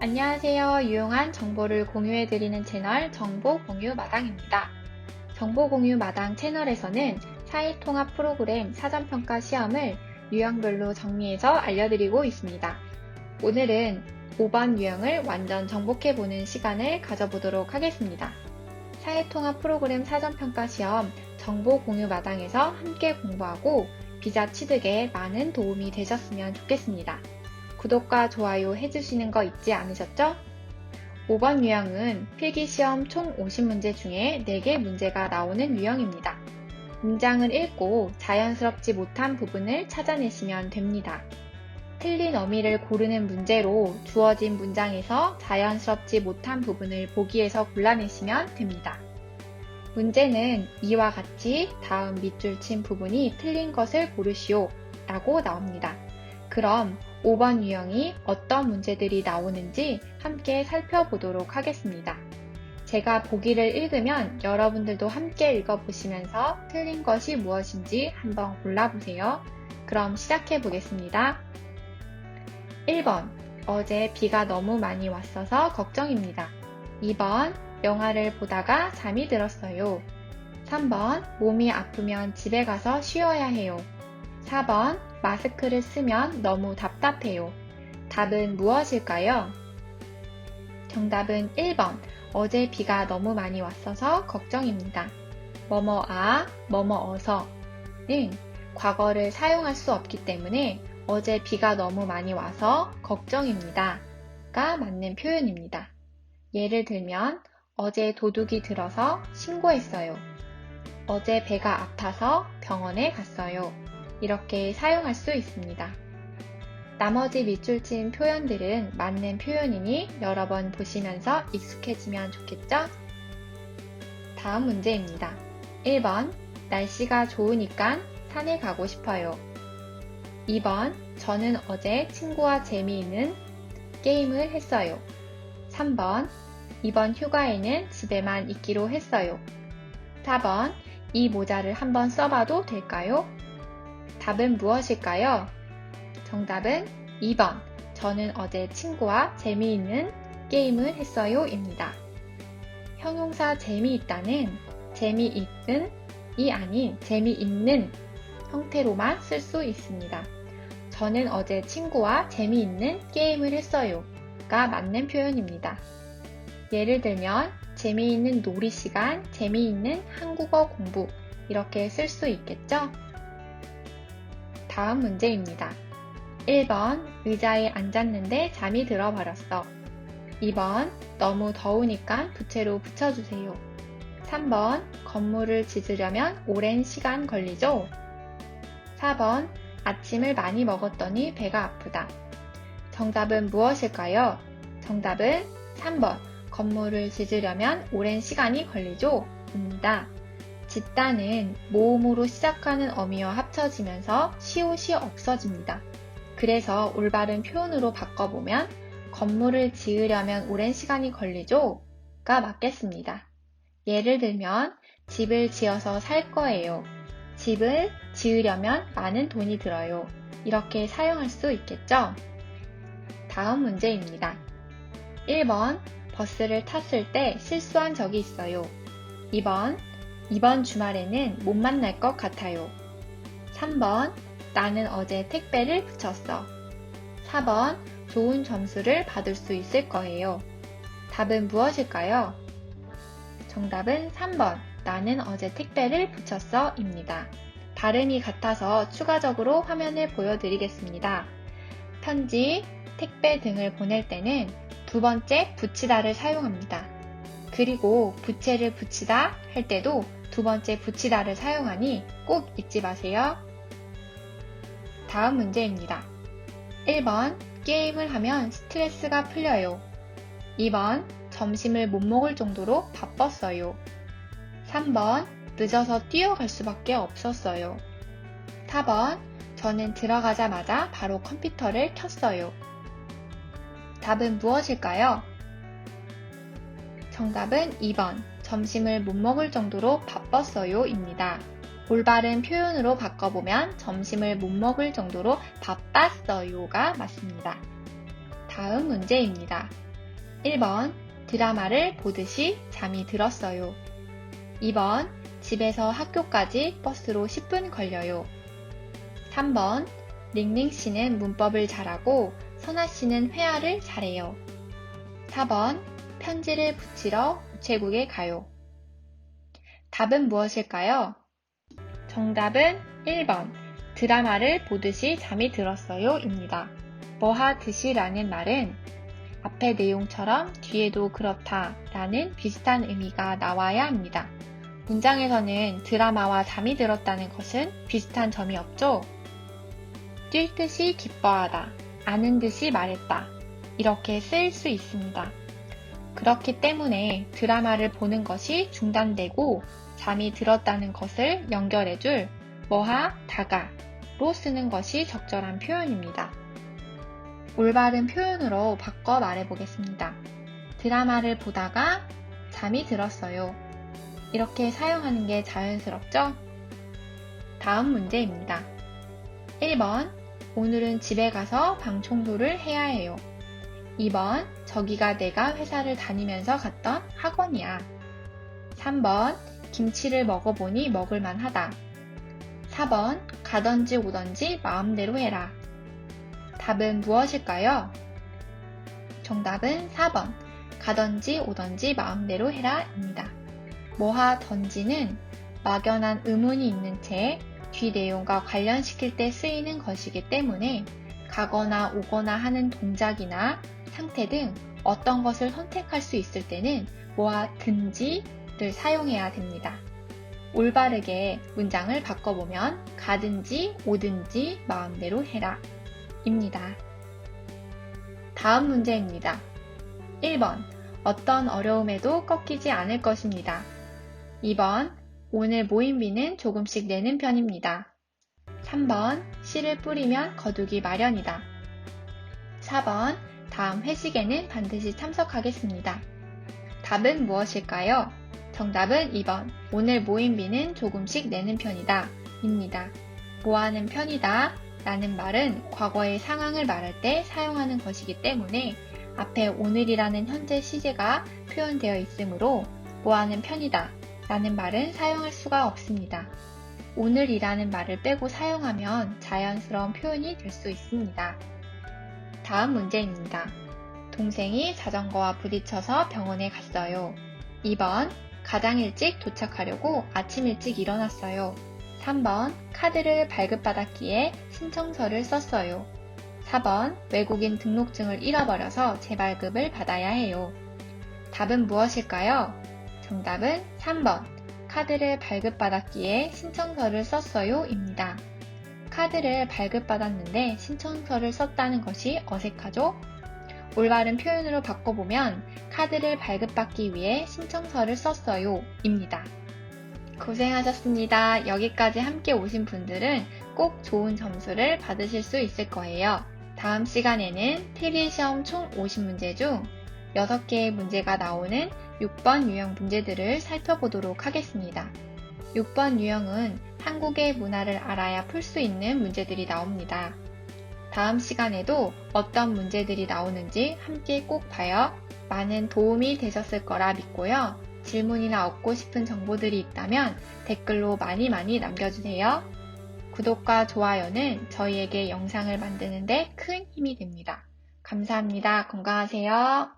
안녕하세요. 유용한 정보를 공유해드리는 채널 정보 공유 마당입니다. 정보 공유 마당 채널에서는 사회통합 프로그램 사전평가 시험을 유형별로 정리해서 알려드리고 있습니다. 오늘은 5번 유형을 완전 정복해보는 시간을 가져보도록 하겠습니다. 사회통합 프로그램 사전평가 시험 정보 공유 마당에서 함께 공부하고 비자 취득에 많은 도움이 되셨으면 좋겠습니다. 구독과 좋아요 해주시는 거 잊지 않으셨죠? 5번 유형은 필기시험 총 50문제 중에 4개 문제가 나오는 유형입니다. 문장을 읽고 자연스럽지 못한 부분을 찾아내시면 됩니다. 틀린 어미를 고르는 문제로 주어진 문장에서 자연스럽지 못한 부분을 보기에서 골라내시면 됩니다. 문제는 이와 같이 다음 밑줄 친 부분이 틀린 것을 고르시오 라고 나옵니다. 그럼 5번 유형이 어떤 문제들이 나오는지 함께 살펴보도록 하겠습니다. 제가 보기를 읽으면 여러분들도 함께 읽어보시면서 틀린 것이 무엇인지 한번 골라보세요. 그럼 시작해 보겠습니다. 1번. 어제 비가 너무 많이 왔어서 걱정입니다. 2번. 영화를 보다가 잠이 들었어요. 3번. 몸이 아프면 집에 가서 쉬어야 해요. 4번. 마스크를 쓰면 너무 답답해요. 답은 무엇일까요? 정답은 1번. 어제 비가 너무 많이 왔어서 걱정입니다. 뭐뭐아, 뭐뭐어서는 과거를 사용할 수 없기 때문에 어제 비가 너무 많이 와서 걱정입니다. 가 맞는 표현입니다. 예를 들면 어제 도둑이 들어서 신고했어요. 어제 배가 아파서 병원에 갔어요. 이렇게 사용할 수 있습니다. 나머지 밑줄 친 표현들은 맞는 표현이니 여러 번 보시면서 익숙해지면 좋겠죠? 다음 문제입니다. 1번, 날씨가 좋으니까 산에 가고 싶어요. 2번, 저는 어제 친구와 재미있는 게임을 했어요. 3번, 이번 휴가에는 집에만 있기로 했어요. 4번, 이 모자를 한번 써봐도 될까요? 답은 무엇일까요? 정답은 2번. 저는 어제 친구와 재미있는 게임을 했어요. 입니다. 형용사 재미있다는 재미있은 이 아닌 재미있는 형태로만 쓸 수 있습니다. 저는 어제 친구와 재미있는 게임을 했어요. 가 맞는 표현입니다. 예를 들면 재미있는 놀이 시간, 재미있는 한국어 공부 이렇게 쓸 수 있겠죠? 다음 문제입니다. 1번 의자에 앉았는데 잠이 들어버렸어. 2번 너무 더우니까 부채로 붙여주세요. 3번 건물을 짓으려면 오랜 시간 걸리죠? 4번 아침을 많이 먹었더니 배가 아프다. 정답은 무엇일까요? 정답은 3번 건물을 짓으려면 오랜 시간이 걸리죠? 입니다. 짓다는 모음으로 시작하는 어미와 합쳐지면서 시옷이 없어집니다. 그래서 올바른 표현으로 바꿔보면 건물을 지으려면 오랜 시간이 걸리죠? 가 맞겠습니다. 예를 들면 집을 지어서 살 거예요. 집을 지으려면 많은 돈이 들어요. 이렇게 사용할 수 있겠죠? 다음 문제입니다. 1번 버스를 탔을 때 실수한 적이 있어요. 2번 이번 주말에는 못 만날 것 같아요. 3번 나는 어제 택배를 붙였어. 4번 좋은 점수를 받을 수 있을 거예요. 답은 무엇일까요? 정답은 3번 나는 어제 택배를 붙였어 입니다. 발음이 같아서 추가적으로 화면을 보여드리겠습니다. 편지, 택배 등을 보낼 때는 두 번째 붙이다를 사용합니다. 그리고 부채를 붙이다 할 때도 두 번째 붙이다를 사용하니 꼭 잊지 마세요. 다음 문제입니다. 1번 게임을 하면 스트레스가 풀려요. 2번 점심을 못 먹을 정도로 바빴어요. 3번 늦어서 뛰어갈 수밖에 없었어요. 4번 저는 들어가자마자 바로 컴퓨터를 켰어요. 답은 무엇일까요? 정답은 2번 점심을 못 먹을 정도로 바빴어요 입니다. 올바른 표현으로 바꿔보면 점심을 못 먹을 정도로 바빴어요가 맞습니다. 다음 문제입니다. 1번 드라마를 보듯이 잠이 들었어요. 2번 집에서 학교까지 버스로 10분 걸려요. 3번 링링 씨는 문법을 잘하고 선아 씨는 회화를 잘해요. 4번 편지를 붙이러 우체국에 가요. 답은 무엇일까요? 정답은 1번 드라마를 보듯이 잠이 들었어요 입니다. 뭐하 듯이 라는 말은 앞의 내용처럼 뒤에도 그렇다 라는 비슷한 의미가 나와야 합니다. 문장에서는 드라마와 잠이 들었다는 것은 비슷한 점이 없죠? 뛸 듯이 기뻐하다, 아는 듯이 말했다. 이렇게 쓰일 수 있습니다. 그렇기 때문에 드라마를 보는 것이 중단되고 잠이 들었다는 것을 연결해줄 뭐하, 다가로 쓰는 것이 적절한 표현입니다. 올바른 표현으로 바꿔 말해보겠습니다. 드라마를 보다가 잠이 들었어요. 이렇게 사용하는 게 자연스럽죠? 다음 문제입니다. 1번, 오늘은 집에 가서 방 청소를 해야 해요. 2번, 저기가 내가 회사를 다니면서 갔던 학원이야. 3번, 김치를 먹어보니 먹을만 하다. 4번, 가던지 오던지 마음대로 해라. 답은 무엇일까요? 정답은 4번, 가던지 오던지 마음대로 해라 입니다. 뭐하 던지는 막연한 의문이 있는 채 뒤 내용과 관련시킬 때 쓰이는 것이기 때문에 가거나 오거나 하는 동작이나 상태 등 어떤 것을 선택할 수 있을 때는 뭐하 든지를 사용해야 됩니다. 올바르게 문장을 바꿔보면 가든지 오든지 마음대로 해라 입니다. 다음 문제입니다. 1번 어떤 어려움에도 꺾이지 않을 것입니다. 2번 오늘 모임비는 조금씩 내는 편입니다. 3번 씨를 뿌리면 거두기 마련이다. 4번 다음 회식에는 반드시 참석하겠습니다. 답은 무엇일까요? 정답은 2번 오늘 모임비는 조금씩 내는 편이다 입니다. 뭐하는 편이다 라는 말은 과거의 상황을 말할 때 사용하는 것이기 때문에 앞에 오늘이라는 현재 시제가 표현되어 있으므로 뭐하는 편이다 라는 말은 사용할 수가 없습니다. 오늘이라는 말을 빼고 사용하면 자연스러운 표현이 될 수 있습니다. 다음 문제입니다. 동생이 자전거와 부딪혀서 병원에 갔어요. 2번 가장 일찍 도착하려고 아침 일찍 일어났어요. 3번 카드를 발급받았기에 신청서를 썼어요. 4번 외국인 등록증을 잃어버려서 재발급을 받아야 해요. 답은 무엇일까요? 정답은 3번. 카드를 발급받았기에 신청서를 썼어요 입니다. 카드를 발급받았는데 신청서를 썼다는 것이 어색하죠? 올바른 표현으로 바꿔보면 카드를 발급받기 위해 신청서를 썼어요 입니다. 고생하셨습니다. 여기까지 함께 오신 분들은 꼭 좋은 점수를 받으실 수 있을 거예요. 다음 시간에는 TV시험 총 50문제 중 6개의 문제가 나오는 6번 유형 문제들을 살펴보도록 하겠습니다. 6번 유형은 한국의 문화를 알아야 풀 수 있는 문제들이 나옵니다. 다음 시간에도 어떤 문제들이 나오는지 함께 꼭 봐요. 많은 도움이 되셨을 거라 믿고요. 질문이나 얻고 싶은 정보들이 있다면 댓글로 많이 많이 남겨주세요. 구독과 좋아요는 저희에게 영상을 만드는데 큰 힘이 됩니다. 감사합니다. 건강하세요.